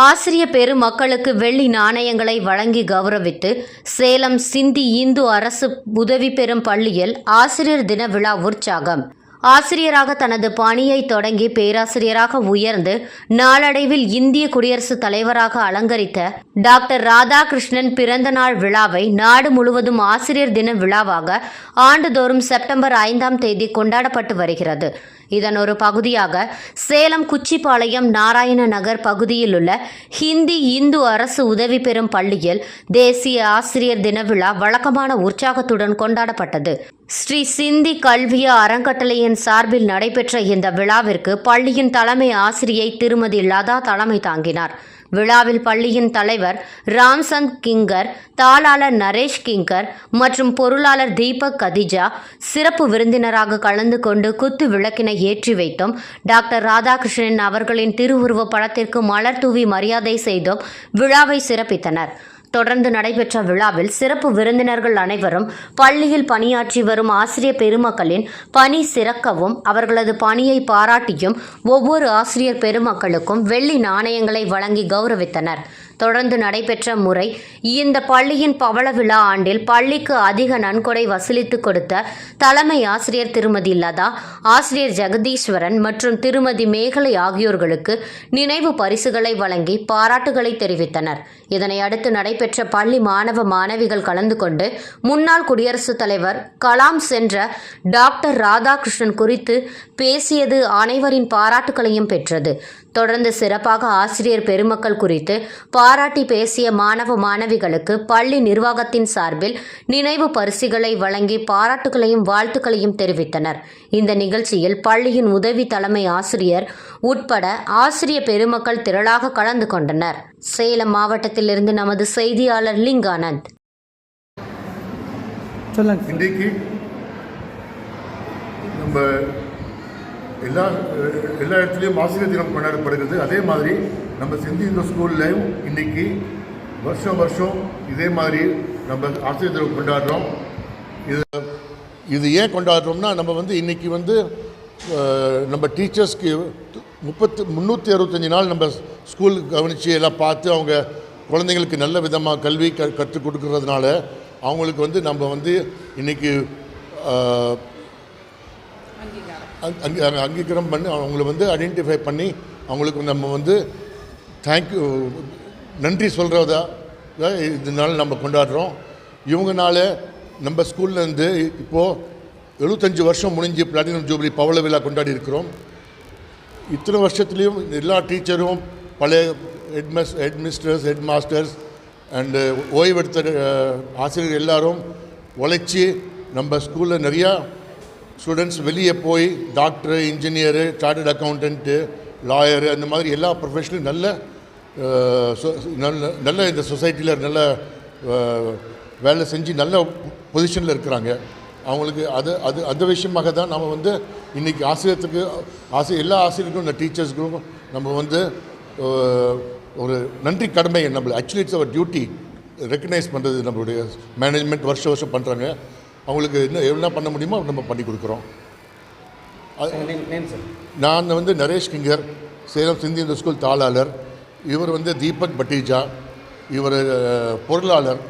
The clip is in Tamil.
ஆசிரிய பெருமக்களுக்கு வெள்ளி நாணயங்களை வழங்கி கௌரவித்து சேலம் சிந்தி இந்து அரசு உதவி பெறும் பள்ளியில் ஆசிரியர் தின விழா உற்சாகம். ஆசிரியராக தனது பணியை தொடங்கி பேராசிரியராக உயர்ந்து நாளடைவில் இந்திய குடியரசுத் தலைவராக அலங்கரித்த டாக்டர் ராதாகிருஷ்ணன் பிறந்த நாள் விழாவை நாடு முழுவதும் ஆசிரியர் தின விழாவாக ஆண்டுதோறும் செப்டம்பர் ஐந்தாம் தேதி கொண்டாடப்பட்டு வருகிறது. இதன் ஒரு பகுதியாக சேலம் குச்சிப்பாளையம் நாராயண நகர் பகுதியில் உள்ள ஹிந்தி இந்து அரசு உதவி பெறும் பள்ளியில் தேசிய ஆசிரியர் தின விழா வழக்கமான உற்சாகத்துடன் கொண்டாடப்பட்டது. ஸ்ரீ சிந்தி கல்விய அறங்கட்டளையின் சார்பில் நடைபெற்ற இந்த விழாவிற்கு பள்ளியின் தலைமை ஆசிரியை திருமதி லதா தலைமை தாங்கினார். விழாவில் பள்ளியின் தலைவர் ராம்சந்த் கிங்கர் தாளாளர் நரேஷ் கிங்கர் மற்றும் பொருளாளர் தீபக் கதிஜா சிறப்பு விருந்தினராக கலந்து கொண்டு குத்து விளக்கினை ஏற்றி வைத்தும் டாக்டர் ராதாகிருஷ்ணன் அவர்களின் திருவுருவ படத்திற்கு மலர் தூவி மரியாதை செய்தும் விழாவை சிறப்பித்தனர். தொடர்ந்து நடைபெற்ற விழாவில் சிறப்பு விருந்தினர்கள் அனைவரும் பள்ளியில் பணியாற்றி வரும் ஆசிரியர் பெருமக்களின் பணி சிறக்கவும் அவர்களது பணியை பாராட்டியும் ஒவ்வொரு ஆசிரியர் பெருமக்களுக்கும் வெள்ளி நாணயங்களை வழங்கி கௌரவித்தனர். தொடர்ந்து நடைபெற்ற முறை இந்த பள்ளியின் பவள விழா ஆண்டில் பள்ளிக்கு அதிக நன்கொடை வசூலித்து கொடுத்த தலைமை ஆசிரியர் திருமதி லதா ஆசிரியர் ஜெகதீஸ்வரன் மற்றும் திருமதி மேகலை ஆகியோர்களுக்கு நினைவு பரிசுகளை வழங்கி பாராட்டுகளை தெரிவித்தனர். இதனை அடுத்து நடைபெற்ற பள்ளி மாணவ மாணவிகள் கலந்து கொண்டு முன்னாள் குடியரசுத் தலைவர் கலாம் சென்ற டாக்டர் ராதாகிருஷ்ணன் குறித்து பேசியது அனைவரின் பாராட்டுகளையும் பெற்றது. தொடர்ந்து சிறப்பாக ஆசிரியர் பெருமக்கள் குறித்து பாராட்டி பேசிய மாணவ மாணவிகளுக்கு பள்ளி நிர்வாகத்தின் சார்பில் நினைவு பரிசுகளை வழங்கி பாராட்டுகளையும் வாழ்த்துக்களையும் தெரிவித்தனர். இந்த நிகழ்ச்சியில் பள்ளியின் உதவி தலைமை ஆசிரியர் உட்பட ஆசிரிய பெருமக்கள் திரளாக கலந்து கொண்டனர். சேலம் மாவட்டத்திலிருந்து நமது செய்தியாளர் லிங்கானந்த். இன்றைக்கு நம்ம எல்லா எல்லா இடத்துலையும் ஆசிரியர் தினம் கொண்டாடப்படுகிறது. அதே மாதிரி நம்ம சிந்தி இந்த ஸ்கூல்லையும் இன்னைக்கு வருஷம் வருஷம் இதே மாதிரி நம்ம ஆசிரியர் தினம் கொண்டாடுறோம். இது இது ஏன் கொண்டாடுறோம்னா நம்ம வந்து இன்றைக்கி வந்து நம்ம டீச்சர்ஸ்க்கு முப்பத்து முந்நூற்றி அறுபத்தஞ்சி நாள் நம்ம ஸ்கூல் கவனித்து எல்லாம் பார்த்து அவங்க குழந்தைங்களுக்கு நல்ல விதமாக கல்வி க கற்றுக் கொடுக்கறதுனால அவங்களுக்கு வந்து நம்ம வந்து இன்னைக்கு அங்கே அங்கீகாரம் பண்ணி அவங்கள வந்து ஐடென்டிஃபை பண்ணி அவங்களுக்கு நம்ம வந்து தேங்க்யூ நன்றி சொல்கிறதா இதனால நம்ம கொண்டாடுறோம். இவங்கனால நம்ம ஸ்கூல்லேருந்து இப்போது எழுபத்தஞ்சி வருஷம் முடிஞ்சு பிளாட்டினம் ஜூபிலி பவள விழா கொண்டாடி இருக்கிறோம். இத்தனை வருஷத்துலேயும் எல்லா டீச்சரும் பழைய ஹெட்மஸ் ஹெட்மிஸ்டர்ஸ் ஹெட் மாஸ்டர்ஸ் அண்டு ஓய்வெடுத்த ஆசிரியர் எல்லாரும் உழைச்சி நம்ம ஸ்கூலில் நிறையா ஸ்டூடெண்ட்ஸ் வெளியே போய் doctor engineer chartered accountant lawyer அந்த மாதிரி எல்லா ப்ரொஃபஷனும் நல்ல நல்ல நல்ல இந்த சொசைட்டியில் நல்ல வேலை செஞ்சு நல்ல பொசிஷனில் இருக்கிறாங்க. அவங்களுக்கு அது அது அந்த விஷயமாக தான் நம்ம வந்து இன்றைக்கி ஆசிரியத்துக்கு ஆசிரியர் எல்லா ஆசிரியருக்கும் இந்த டீச்சர்ஸ்க்கும் நம்ம வந்து ஒரு நன்றி கடமை நம்மளை. Actually it's our duty recognise பண்ணுறது நம்மளுடைய மேனேஜ்மெண்ட் வருஷம் வருஷம் பண்ணுறாங்க அவங்களுக்கு என்ன என்ன பண்ண முடியுமோ நம்ம பண்ணி கொடுக்குறோம். நான் வந்து நரேஷ் கிங்கர் சேலம் சிந்தி இந்த ஸ்கூல் தாளாளர். இவர் வந்து தீபக் பட்டீஜா. இவர் பொருளாளர்.